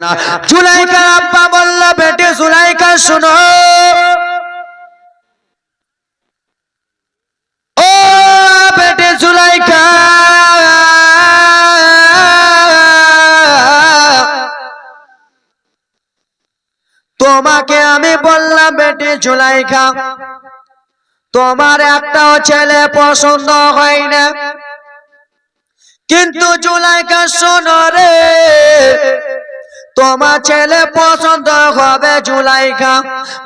না। জুলাইকার আব্বা বলল, বেটে জুলাইকা, শুনো। ও বেটে জুলাইকা, তোমাকে আমি বললাম, বেটে জুলাইকা, তোমার একটাও ছেলে পছন্দ হয় না। কিন্তু জুলাইকা, শোনো রে তোমার ছেলে পছন্দ হবে জুলাইকা।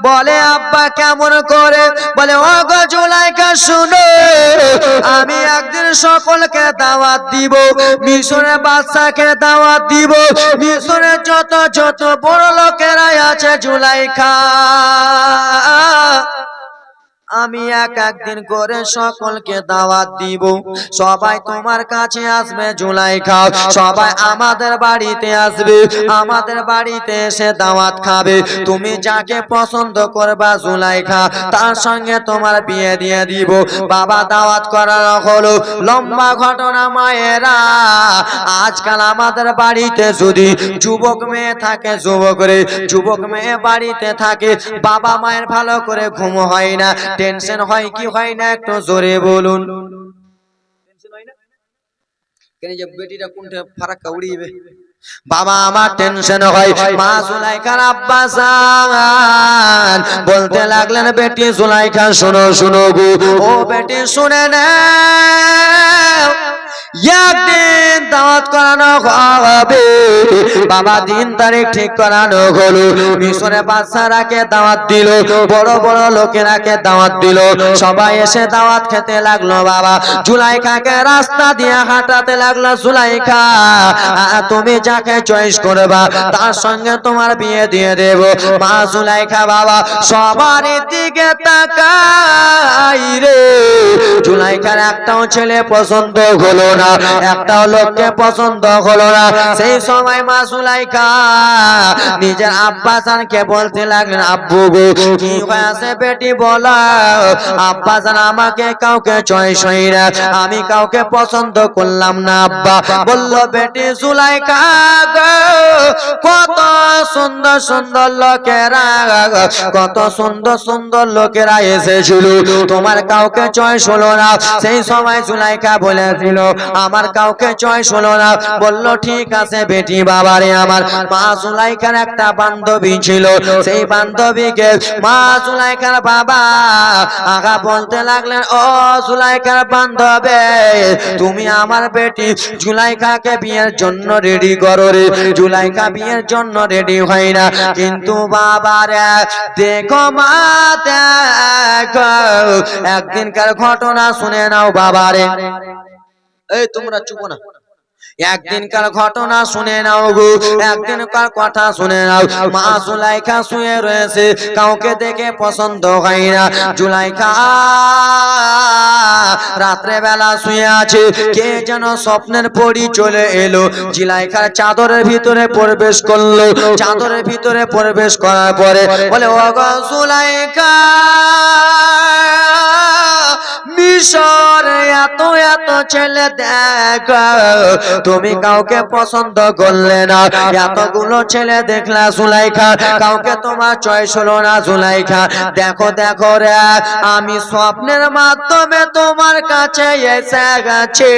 বলে, আব্বা, কেমন করে? বলে ও গো জুলাইকা, শুনো, আমি একদিন সকলকে দাওয়াত দিব, মিশরের বাচ্চাকে দাওয়াত দিব, মিশরের যত যত বড় লোকেরাই আছে জুলাইকা। আমি এক একদিন করে সকলকে দাওয়াত দিব। সবাই তোমার কাছে আসবে, জুলাই খাও। সবাই আমাদের বাড়িতে আসবে, আমাদের বাড়িতে এসে দাওয়াত খাবে। তুমি যাকে পছন্দ করবা, জুলাই খা। তার সঙ্গে তোমার বিয়ে দিয়ে দিব। বাবা দাওয়াত করার হলো, লম্বা ঘটনা মায়েরা। আজকাল আমাদের বাড়িতে যদি যুবক মেয়ে থাকে, যুবক রে, যুবক মেয়ে বাড়িতে থাকে, বাবা মায়ের ভালো করে ঘুম হয় না। টেনশন হয় কি হয় না একটু জোরে বলুন। কেন যে বেটিটা কোনটা ফারাক্কা উড়িয়ে বাবা, আমার টেনশন হয়। মা সুলাইখার আব্বা জান বলতে লাগলেন, বেটি সুলাইখা শোনো শোনো গো। ও বেটি, শুনে না একদিন দাওয়াত করানো হবে। বাবা, দিন তারিখ ঠিক করানো হলো। মিশরে বাচ্চারাকে দাওয়াত দিল, বড় বড় লোকেরাকে দাওয়াত দিল। সবাই এসে দাওয়াত খেতে লাগল, বাবা। জুলাইখাকে রাস্তা দিয়ে হাঁটাতে লাগল, জুলাইখা, তুমি যাকে চয়েস করবা, তার সঙ্গে তোমার বিয়ে দিয়ে দেব। মা জুলাইখা বাবা, সবার দিকে তাকাই রে। জুলাইখার একটাও ছেলে পছন্দ হলো না, একটাও লোককে পছন্দ হলো না। সেই সময় মা জুলাইখা নিজের আব্বা জানকে বলতে লাগলেন, আব্বু গো, কি হয়েছে বেটি, বলা। আব্বা জান আমাকে কাউকে চয়েস হয় না আমি কাউকে পছন্দ করলাম না, আব্বা। বলল, বেটি জুলাইখা কত সুন্দর সুন্দর লোকেরা কত সুন্দর সুন্দর লোকেরা এসেছিল। তোমার কাউকে চয়েস হলো না। সেই সময় জুলাইখা বলেছিল, আমার কাউকে চয়েস হলো না। বলল, ঠিক আছে বেটি বাবারে আমার। মা জুলাইখার একটা বান্ধবী ছিল। সেই বান্ধবীকে মা জুলাইখার বাবা আগা বলতে লাগলেন, ও জুলাইখার বান্ধবে, তুমি আমার বেটি জুলাইকাকে বিয়ের জন্য রেডি করো। রে জুলাইখা বিয়ের জন্য রেডি হয় না। কিন্তু বাবারে, দেখো মা, দেখো, একদিনকার ঘটনা শুনে নাও বাবারে। এই, তোমরা চুপ না। একদিনকার ঘটনা শুনে নাও গো একদিনকার কথা শুনে নাও। মা জুলাইখা শুয়ে রয়েছে কাউকে দেখে পছন্দ হয় না। জুলাইখা রাত্রে বেলা শুয়ে আছে কে যেন স্বপ্নের পরি চলে এলো। জিলাইখার চাদরের ভিতরে প্রবেশ করল। চাদরের ভিতরে প্রবেশ করার পরে বলে ও গো জুলাইখা মিশর, এত এত ছেলে দেখ, তুমি কাউকে পছন্দ করলে না। এতগুলো ছেলে দেখলা জুলাইখা, কাউকে তোমার চয়েস হলো না জুলাইখা। দেখো দেখো রে, আমি স্বপ্নের মাধ্যমে তোমার কাছে এসে গেছে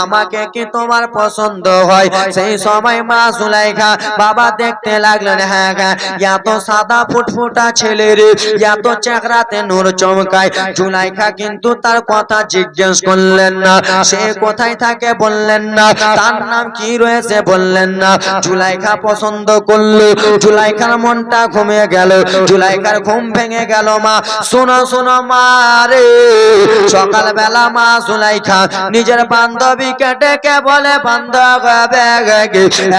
আমাকে কি তোমার পছন্দ হয়? সেই সময় মা জুলাইখা বাবা দেখতে লাগলেন হ্যাঁ হ্যাঁ এত সাদা ফুটফুটা ছেলে রে এত চেহারাতে নূর চমকায়। জুলাইখা কিন্তু তার কথা জিজ্ঞেস করলেন না। সে কোথায় থাকে বললেন না। তার নাম কি রয়েছে বললেন না। জুলাইখা পছন্দ করল। জুলাইখার মনটা ঘুমিয়ে গেল। জুলাইখার ঘুম ভেঙে গেল মা। শোনো শোনো মা রে। সকালবেলা মা জুলাইখা নিজের বান্ধবীকে ডেকে বলে, বান্ধব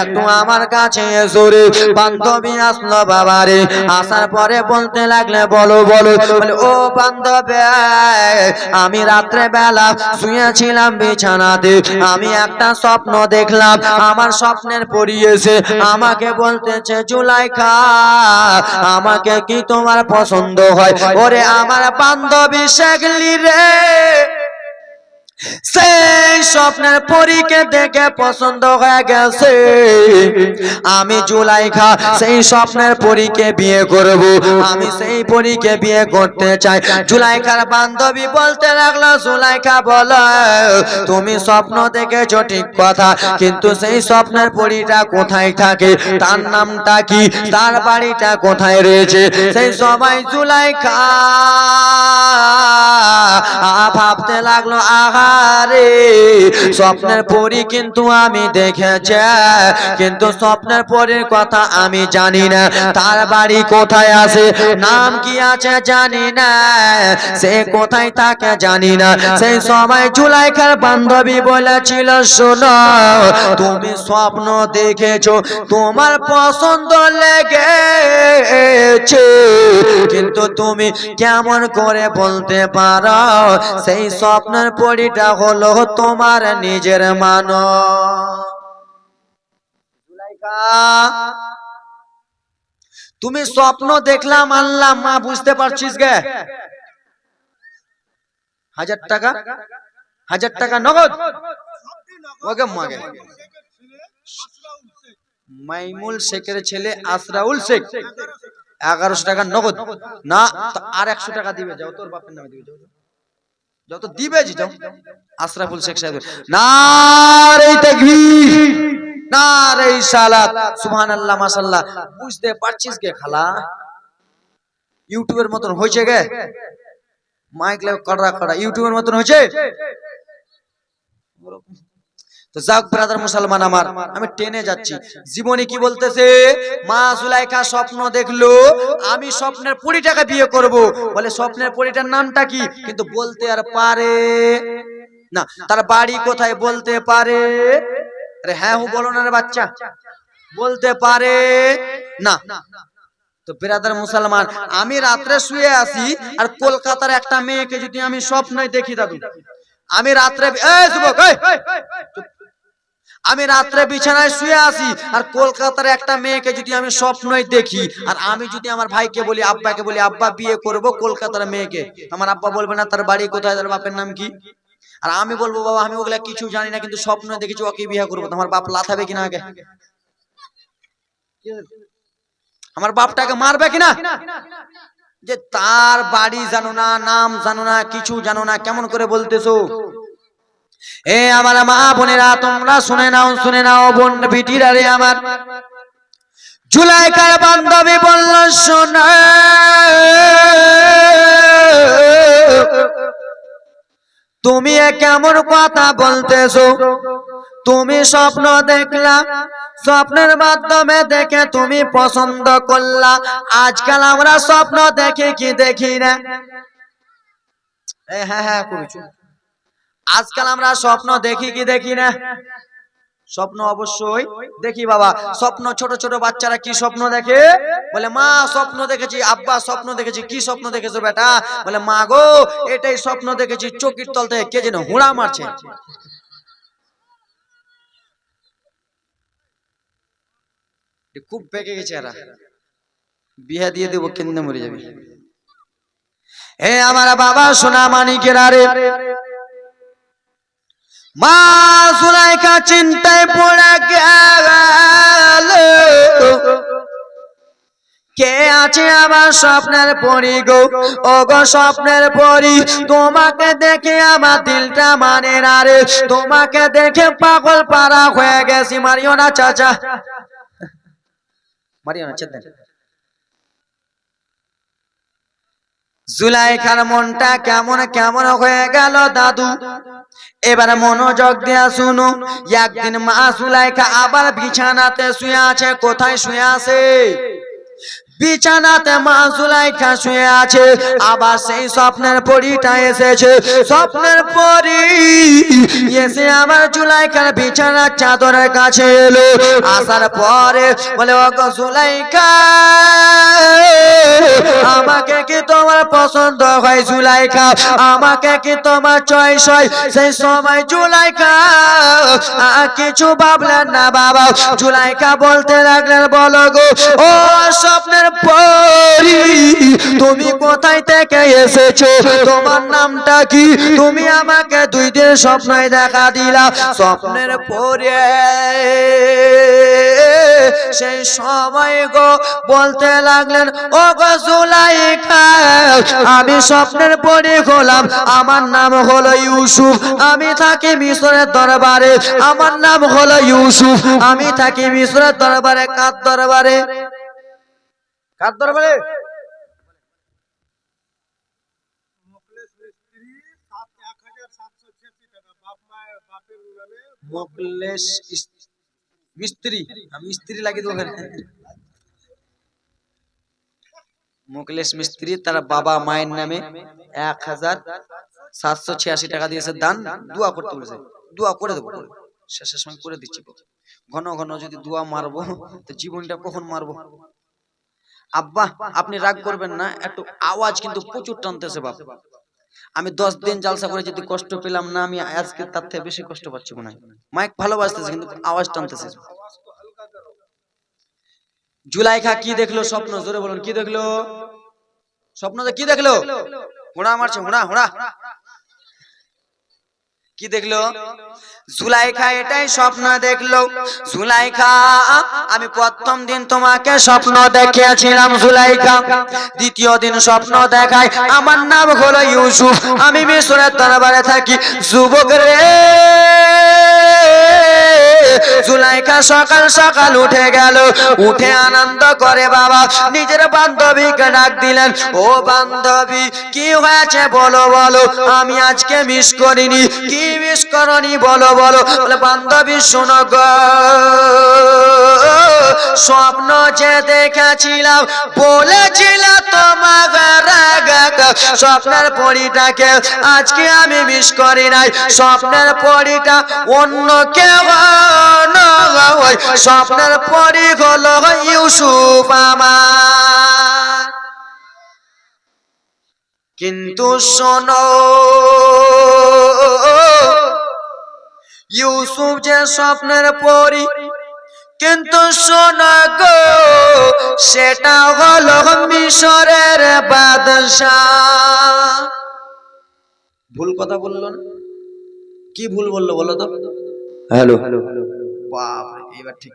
একটু আমার কাছে এসো রে। বান্ধবী আসলো বাবা রে। আসার পরে বলতে লাগলে, বলো বলো। বলে, ও বান্ধবে আমি রাত্রে বেলা শুয়েছিলাম বিছানাতে। আমি একটা স্বপ্ন দেখলাম, আমার স্বপ্নের পরিয়েছে আমাকে বলতেছে, জুলাইখা, আমাকে কি তোমার পছন্দ হয়? ওরে, আমার বান্ধবী শেখলি রে। সেই স্বপ্নের পরীকে দেখে পছন্দ হয়ে গেছে। আমি জুলাইখা সেই স্বপ্নের পরীকে বিয়ে করব। আমি সেই পরীকে বিয়ে করতে চাই। জুলাইখার বান্ধবী বলতে লাগল, জুলাইখা, বলো, তুমি স্বপ্ন দেখেছ ঠিক কথা, কিন্তু সেই স্বপ্নের পরীটা কোথায় থাকে? তার নামটা কি? তার বাড়িটা কোথায় রয়েছে? সেই সবাই জুলাইখা ভাবতে লাগল, আহারে, স্বপ্নের পরি কিন্তু আমি দেখেছি। কিন্তু স্বপ্নের পরীর কথা আমি জানি না। তার বাড়ি কোথায় আছে? নাম কি আছে জানি না। সে কোথায় থাকে জানি না। সেই সময় জুলাইখার বান্ধবী বলেছিল, শোনো, তুমি স্বপ্ন দেখেছ, তোমার পছন্দ লেগেছে। কিন্তু তুমি কেমন করে বলতে পারো? সেই স্বপ্নের পরিটা হলো তোমার নিজের মান। তুমি স্বপ্ন দেখলাম, আনলাম, মা, বুঝতে পারছিস গে? হাজার টাকা? হাজার টাকা নগদ? ওকে মাগে। মাইমুল শেখের ছেলে আসরাউল শেখ। এগারোশো টাকা নগদ। না আর একশো টাকা দিবে। যাও, তোর বাপের নামে দিবে যাও। যত দিবে যাও আশরাফুল শেখ সাহেব নারে তাকবীর, নারে সালাত, সুবহানাল্লাহ, মাশাআল্লাহ। বুঝতে পারছিস কে খালা? ইউটিউবের মতন হয়েছে গে? মাইক লাগে কড়া কড়া। ইউটিউবের মতন হয়েছে? তো যাক ব্রাদার মুসলমান আমার, আমি টেনে যাচ্ছি। জীবনে কি বলতেছে? মা সুলাইখা স্বপ্ন দেখল, আমি স্বপ্নের পরিটাকে বিয়ে করব। বলে, স্বপ্নের পরিটার নামটা কি? কিন্তু বলতে আর পারে না। তার বাড়ি কোথায় বলতে পারে? আরে হ্যাঁ হু, বলো না রে বাচ্চা। বলতে পারে না। তো বেরাদার মুসলমান, আমি রাত্রে শুয়ে আসি আর কলকাতার একটা মেয়েকে যদি আমি স্বপ্নে দেখি দাদু, আমি রাত্রে যুবক। আমি রাত্রে বিছানায় শুয়ে আসি আর কলকাতার একটা মেয়েকে যদি আমি স্বপ্নই দেখি, আর আমি যদি আমার ভাইকে বলি, আব্বাকে বলি, আব্বা, বিয়ে করব কলকাতার মেয়েকে। আমার আব্বা বলবে, না, তার বাড়ি কোথায়? তার বাপের নাম কি? আর আমি বলব, বাবা, আমি ওগুলা কিছু জানি না, কিন্তু স্বপ্ন দেখেছি, ওকে বিয়ে করব। আমার বাপ লাথাবে কিনা আগে? আমার বাপটাকে মারবে কিনা? যে তার বাড়ি জানো না, নাম জানো না, কিছু জানো না, কেমন করে বলতেছো? এ আমার মা বোনেরা, তোমরা শুনে নাও শুনে নাও, বোন বিটিরা রে আমার। জুলাইকার বান্ধবী বলল, শোনা। তুমি কেমন কথা বলতেছো? তুমি স্বপ্ন দেখলা, স্বপ্নের মাধ্যমে দেখে তুমি পছন্দ করলা। আজকাল আমরা স্বপ্ন দেখি কি দেখি না? হ্যাঁ হ্যাঁ করেছ। আজকাল আমরা স্বপ্ন দেখি কি দেখি না? স্বপ্ন অবশ্যই দেখি বাবা। স্বপ্ন ছোট ছোট বাচ্চারা কি স্বপ্ন দেখে? বলে মা স্বপ্ন দেখেছি। আব্বা স্বপ্ন দেখেছি। কি স্বপ্ন দেখেছ বেটা? বলে মা গো এটাই স্বপ্ন দেখেছি। চকির তল থেকে কে যেন হুড়া মারছে। খুব পেকে গেছে এরা। বিয়া দিয়ে দেবো কেন্দ্রে মরে যাবে। হে আমার বাবা সোনা মানিকেরা রে মা সুলাইকা চিন্তায় পড়ে গেল। কে আছে আমার স্বপ্নের পরি গো? ও গো স্বপ্নের পরি, তোমাকে দেখে আমার দিলটা মানে না রে। তোমাকে দেখে পাগল পারা হয়ে গেছি, মারিও না চাচা। মারিও না চেতেন জুলাইখার মনটা কেমন কেমন হয়ে গেল দাদু? এবার মনোযোগ দিয়া শুনো। একদিন মা সুলাইকা আবার বিছানাতে শুয়ে আছে কোথায় শুয়ে আছে? বিছানাতে মা সুলাইখা শুয়ে আছে, আবার সেই স্বপ্নের পরিটা এসেছে। স্বপ্নের পরি এসে আবার জুলাইখার বিছানার চাদরের কাছে এলো। আসার পরে বলে ও গো সুলাইখা আমাকে কি তোমার পছন্দ হয় জুলাইখা? আমাকে কি তোমার চয়েস হয়? সেই সময় জুলাইখা কিছু ভাবলেন না বাবা। জুলাইখা বলতে লাগলেন, বলো গো, ও স্বপ্নের পরি তুমি কোথায় থেকে এসেছ? তোমার নামটা কি? তুমি আমাকে দুই দিন স্বপ্নই দেখা দিলা। স্বপ্নের পরে সেই সময় গো বলতে লাগলেন ও গো জুলাইখা, আমি স্বপ্নের পরে হলাম। আমার নাম হলো ইউসুফ। আমি থাকি মিশরের দরবারে। আমার নাম হলো ইউসুফ। আমি থাকি মিশরের দরবারে, কার দরবারে? কার দরবারে? মোকলেশ মিস্ত্রি ইস- মিস্ত্রি। লাগিয়ে দেবো মুকলেশ মিস্ত্রি তার বাবা মায়ের নামে এক হাজার সাতশো ছিয়াশি টাকা দিয়েছে দান। দোয়া করতে বলেছে। দোয়া করে দেবো। শেষের সময় করে দিচ্ছি। ঘন ঘন যদি দোয়া মারবো তো জীবনটা কখন মারবো? আব্বা, আপনি রাগ করবেন না, একটু আওয়াজ কিন্তু প্রচুর টানতেছে বাপ। আমি দশ দিন জালসা করে যদি কষ্ট পেলাম না, আমি আজকে তার থেকে বেশি কষ্ট পাচ্ছি মনে হয়। মাইক ভালোবাসতেছে, কিন্তু আওয়াজ টানতেছে। জুলাইখা কি দেখল স্বপ্ন? জোরে বলুন, কি দেখল? স্বপ্নতে কি দেখল? হুড়া মারছে, হুড়া হুড়া। কি দেখল? জুলাইখা এটাই স্বপ্ন দেখল। জুলাইখা, আমি প্রথম দিন তোমাকে স্বপ্ন দেখিয়েছিলাম জুলাইখা। দ্বিতীয় দিন স্বপ্ন দেখায়, আমার নাম হলো ইউসুফ। আমি মিশরের দরবারে থাকি, যুবক রে। জুলাইখা সকাল সকাল উঠে গেল। উঠে আনন্দ করে বাবা। নিজের বান্ধবীকে ডাক দিলেন, ও বান্ধবী, কি হয়েছে বলো বলো? আমি আজকে মিস করিনি। কি মিস করনি বলো বলো? বলে, বান্ধবী, শোনো গো। স্বপ্ন যে দেখেছিলাম, বলেছিলাম স্বপ্নের পরিটাকে আজকে আমি মিস করি নাই। স্বপ্নের পরিটা অন্য কেউ স্বপ্নের পরি হলো ইউসুফ আমার। কিন্তু শোনো, ইউসুফ যে স্বপ্নের পরি কিন্তু শোনো গো সেটা হলো মিশরের বাদশাহ। ভুল কথা বলল না? কি ভুল বলল বলো তো? হ্যালো। বাপ এবার ঠিক।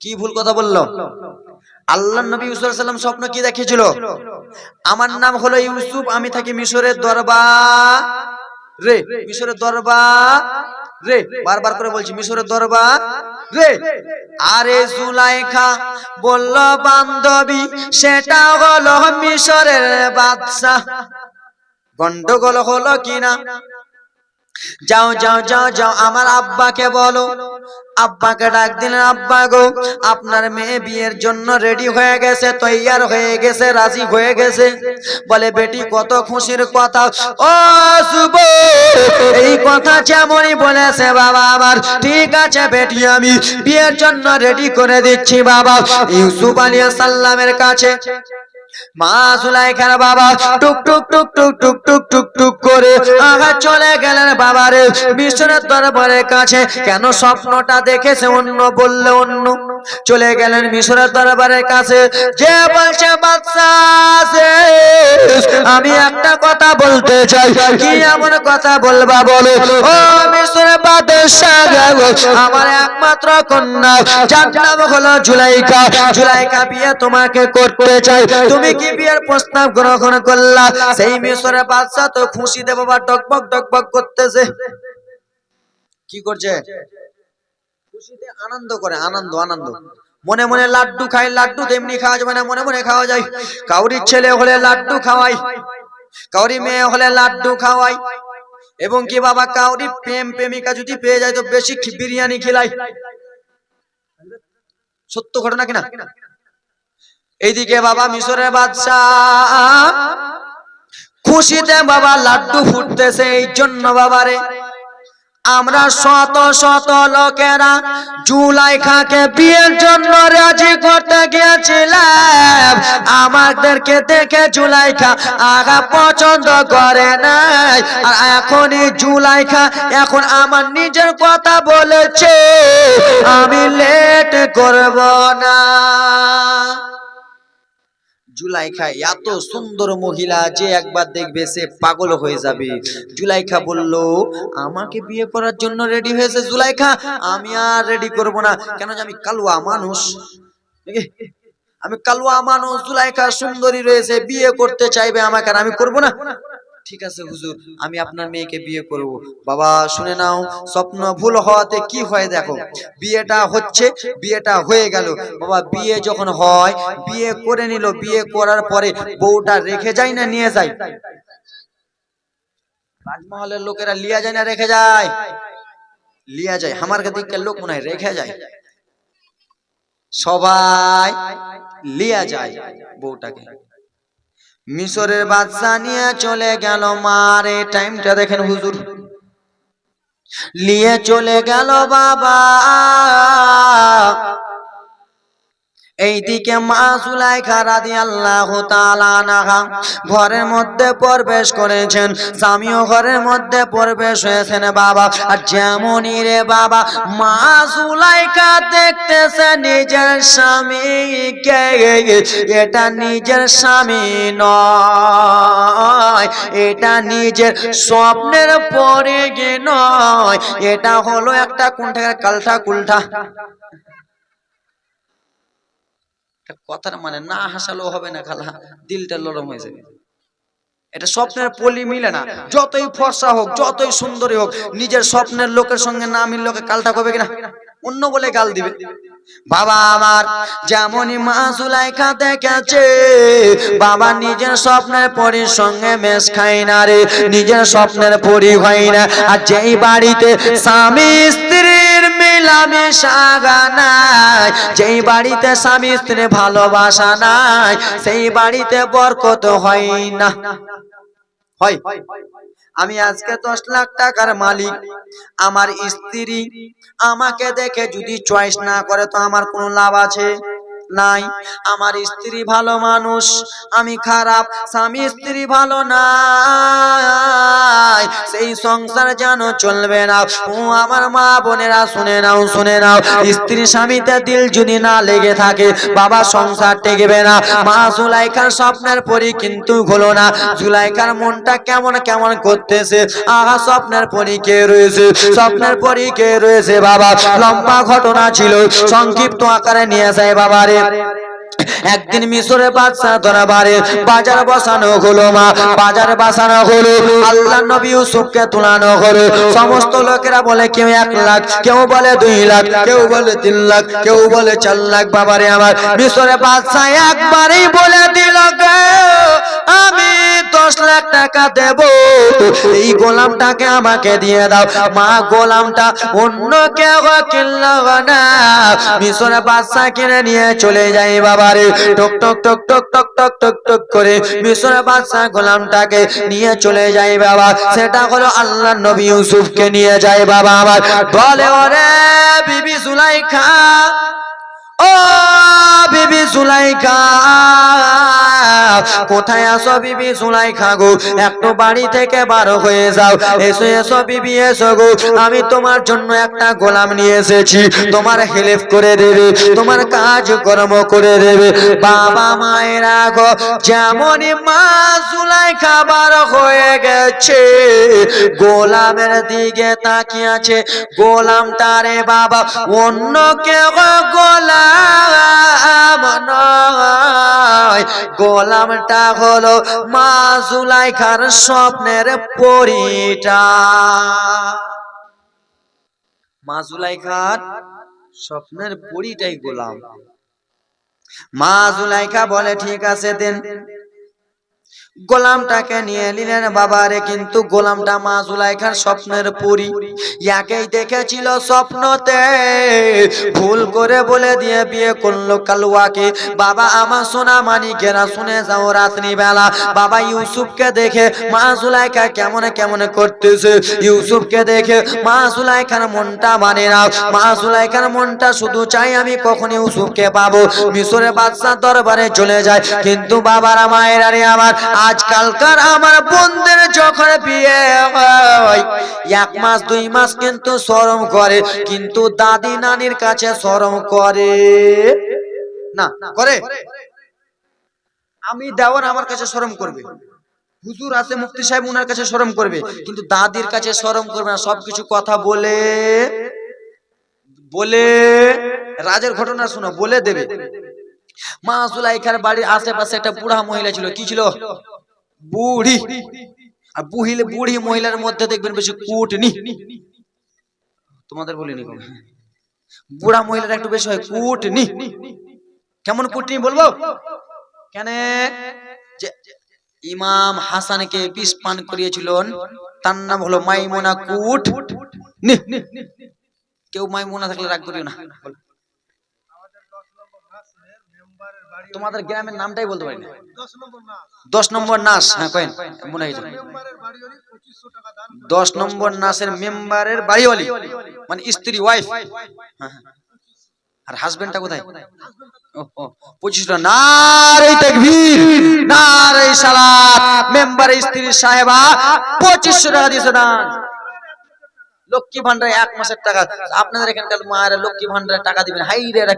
কি ভুল কথা বলল? আল্লাহ নবী ইউসুফ সাল্লাম স্বপ্ন কি দেখিয়েছিল? আমার নাম হলো ইউসুফ আমি থাকি মিশরের দরবার। রে মিশরের দরবার। রে, বারবার করে বলছি, মিশরের দরবার। রে, আরে জুলাইখা বলল, বান্ধবী, সেটা হলো মিশরের বাদশাহ। গন্ডগোল হলো কিনা? যাও যাও যাও যাও, আমার আব্বাকে বলো। আব্বাকে ডাক দিলেন, আব্বা গো, আপনার মেয়ে বিয়ের জন্য রেডি হয়ে গেছে, তৈয়ার হয়ে গেছে, রাজি হয়ে গেছে। বলে, বেটি, কত খুশির কথা। ও শুভ, এই কথা যেমনই বলেছে বাবা আমার, ঠিক আছে বেটি, আমি বিয়ের জন্য রেডি করে দিচ্ছি বাবা। ইউসুফ আলিয়া সাল্লামের কাছে মা বাবা টুক টুক টুক টুক টুক টুক টুক টুক করে চলে গেলেন বাবারে। দরবারের কাছে। কেন স্বপ্নটা দেখেছে অন্য বললে অন্য? চলে গেলেন মিশরের দরবারের কাছে। যে বলছে আমি একটা কথা বলতে চাই। কি এমন কথা বলবা বলো? ও আমার একমাত্র কন্যা। হলো জুলাইকা জুলাইকা বিয়ে তোমাকে করতে চাই। তুমি কি বিয়ের প্রস্তাব গ্রহণ করলা? সেই মিশরের বাদশাহ তো খুশি দেব বা টকবক টকবক করতেছে। কি করছে? খুশিতে আনন্দ করে, আনন্দ আনন্দ। মনে মনে লাড্ডু খাই লাড্ডু তেমনি খাওয়া যাবে না, মনে মনে খাওয়া যায়। কাউরির ছেলে হলে লাড্ডু খাওয়াই, কাউরি মেয়ে হলে লাড্ডু খাওয়াই। এবং কি বাবা, কাউরি প্রেম প্রেমিকা যদি পেয়ে যায় তো বেশি বিরিয়ানি খিলাই। সত্য ঘটনা কিনা? এইদিকে বাবা মিশরের বাদশাহ। খুশিতে বাবা লাড্ডু ফুটতেছে এই জন্য বাবারে। আমরা শত শত লোকেরা জুলাই খাকে বিয়ের জন্য রাজি করতে গিয়েছিলাম। আমাদেরকে দেখে জুলাই খা আগা পছন্দ করে নাই। আর এখনই জুলাই খা এখন আমার নিজের কথা বলেছে, আমি লেট করব না। জুলাইখা এত সুন্দর মহিলা যে একবার দেখবে সে পাগল হয়ে যাবে। জুলাইখা বলল আমাকে বিয়ে করার জন্য রেডি হয়েছে জুলাইখা? আমি আর রেডি করব না। কেন যে আমি কালুয়া মানুষ? আমি কালুয়া মানুষ জুলাইখা সুন্দরী রয়েছে বিয়ে করতে চাইবে আমাকে আর আমি করব না। ঠিক আছে হুজুর আমি আপনার মেয়েকে বিয়ে করব। বাবা শুনে নাও স্বপ্ন ভুল হওয়াতে কি হয় দেখো। বিয়েটা হচ্ছে বিয়েটা হয়ে গেল। বাবা বিয়ে যখন হয় বিয়ে করে নিল বিয়ে করার পরে বউটা রেখে যায় না নিয়ে যায়? রাজমহলের লোকেরা লিয়া যায় না রেখে যায়? লিয়া যায়। আমার দিককার লোক মনে হয় রেখে যায়। সবাই লিয়া যায়। বউটাকে। মিশরের বাদশা নিয়ে চলে গেল মারে। টাইমটা দেখেন হুজুর। নিয়ে চলে গেল বাবা। এইদিকে মা সুলাইখা রাদিয়াল্লাহু তাআলা আনহা ঘরের মধ্যে প্রবেশ করেছেন। স্বামীও ঘরের মধ্যে প্রবেশ হয়েছেন, বাবা। আর যেমনই রে বাবা, মা সুলাইখা দেখতেছে নিজের স্বামীকে। এটা নিজের স্বামী নয়, এটা নিজের স্বপ্নের পরে নয়। এটা হলো একটা কালটা কুলটা। এটা কথার মানে না হাসালেও হবে না খালা দিলটা নরম হয়ে যাবে। এটা স্বপ্নের পলি মিলে না যতই ফর্সা হোক যতই সুন্দরী হোক নিজের স্বপ্নের লোকের সঙ্গে না মিললে কালটা করবে কিনা? অন্য বলে গাল দিবে। বাবা আমার যেমনই মা সুলাইখা দেখেছে বাবা নিজের স্বপ্নের পরির সঙ্গে মেশ খাই না রে নিজের স্বপ্নের পরি হয় না। আর যেই বাড়িতে স্বামী স্ত্রীর মিলামেশা নাই। যেই বাড়িতে স্বামী স্ত্রী ভালোবাসা নাই, সেই বাড়িতে বরকত হয় না। হয়। আমি আজকে দশ লাখ টাকার মালিক। আমার স্ত্রী আমাকে দেখে যদি চয়েস না করে, তো আমার কোনো লাভ আছে? নাই। আমার স্ত্রী ভালো মানুষ, আমি খারাপ, স্বামী স্ত্রী ভালো নাই। সেই সংসার যেন চলবে না। ও আমার মা বোনেরা, শুনে নাও শুনে নাও। স্ত্রী স্বামীতে দিল যদি না লেগে থাকে, বাবা সংসার টেকবে না। মা সুলাইকার স্বপ্নের পরি কিন্তু হলো না। সুলাইকার মনটা কেমন কেমন করতেছে? আহা, স্বপ্নের পরি কে রয়েছে? স্বপ্নের পরি কে রয়েছে বাবা? লম্বা ঘটনা ছিল। সংক্ষিপ্ত আকারে নিয়ে যায় বাবারে। একদিন মিশরে বাদশা দরবারে বাজার বসানো হলো মা বাজার বসানো হলো। আল্লাহ নবী ইউসুফকে তুলানো হলো। সমস্ত লোকেরা বলে কেউ এক লাখ কেউ বলে দুই লাখ কেউ বলে তিন লাখ কেউ বলে চার লাখ। বাবারে আমার মিশরে বাদশা একবারেই বলে দিল গো, দশ লাখ টাকা দেব। এই গোলামটাকে আমাকে দিয়ে দাও। মা, গোলামটা অন্য কেউ কিনল না। মিশরে বাদশা কিনে নিয়ে চলে যায় বাবারে। টক টক টক টক টক টক টক টক করে মিশরে বাদশা গোলামটাকে নিয়ে চলে যায় বাবা। সেটা হলো আল্লাহ নবী ইউসুফকে নিয়ে যায় বাবা আমার। বলে, ওরে বিবি সুলাইখা ও বিবি সুলাইখা কোথায় আসো বিবি সুলাইখা গো? একটু বাড়ি থেকে বার হয়ে যাও। এসো এসো বিবি, এসো গো। আমি তোমার জন্য একটা গোলাম নিয়ে এসেছি। তোমার হেল্প করে দেবে, তোমার কাজ কর্ম করে দেবে। বাবা মায়েরা গো যেমনই মা সুলাইখা বার হয়ে গেছে, গোলামের দিকে তাকিয়ে আছে। গোলামটারে বাবা, অন্য কেউ গোলাম নয়। গোলামটা হলো মা জুলাইখার স্বপ্নের পরিটা। মা জুলাইখার স্বপ্নের পরিটাই গোলাম। মা জুলাইখা বলে, ঠিক আছে, দেন। গোলামটাকে নিয়ে নিলেন বাবারে, কিন্তু গোলামটা মা জুলাইখার স্বপ্নের পরি। ইয়াকেই দেখেছিল স্বপ্নতে। ভুল করে বলে দিয়ে বিয়ে করল কালুয়াকে। বাবা, আমার সোনা মানি গেরা শুনে যাও রাত্রি বেলা বাবা ইউসুফকে দেখে, মা জুলাইখা কেমন কেমন করতেছে? ইউসুফকে দেখে, মা জুলাইখার মনটা মানে না। মা জুলাইখার মনটা শুধু চাই আমি কখন ইউসুফকে পাবো। মিশরে বাদশাহ দরবারে চলে যায়। কিন্তু বাবার, মায়ের আরে আমার আজকালকার আমার বোনদের যখন বিয়ে হয়, এক মাস, দুই মাস কিন্তু শরম করে, কিন্তু দাদি নানির কাছে শরম করে। না, করে। আমি দেওয়ার আমার কাছে শরম করবে। হুজুর আছে, মুফতি সাহেব উনার কাছে শরম করবে, কিন্তু দাদির কাছে শরম করবে না, সবকিছু কথা বলে বলে, রাজের ঘটনা শোনো, বলে দেবে। মা সুলাইখার বাড়ির আশেপাশে একটা বুড়া মহিলা ছিল, কি ছিল? বুড়ি। আর বুহিলে বুড়ি মহিলার মধ্যে দেখবেন বেশি কুটনি। তোমাদের বলিনি। বুড়া মহিলার একটু বেশি হয় কুটনি। কেমন কুটনি বলব? কেন? ইমাম হাসানকে বিষ পান করিয়েছিলেন তার নাম হলো মাইমোনা কুট কেউ মাইমোনা থাকলে রাগ করিও না। তোমাদের গ্রামের নামটাই বলতে পারি না। দশ নম্বর নাস হ্যাঁ কয়েন মনে হয়েছে। দশ নম্বর নাসের মেম্বারের বাড়িওয়ালি মানে স্ত্রী ওয়াইফ আর হাজবেন্ডটা কোথায়? ও, ও, পঁচিশটা নারে তাকবীর নারে সালাত। মেম্বারের স্ত্রী সাহেবা পঁচিশশো টাকা দিয়েছে দান। লক্ষ্মী ভান্ডারে এক মাসের টাকা। আপনাদের এখানকার মায়ের লক্ষ্মী ভান্ডারে টাকা দিবেন। হাই রে এরা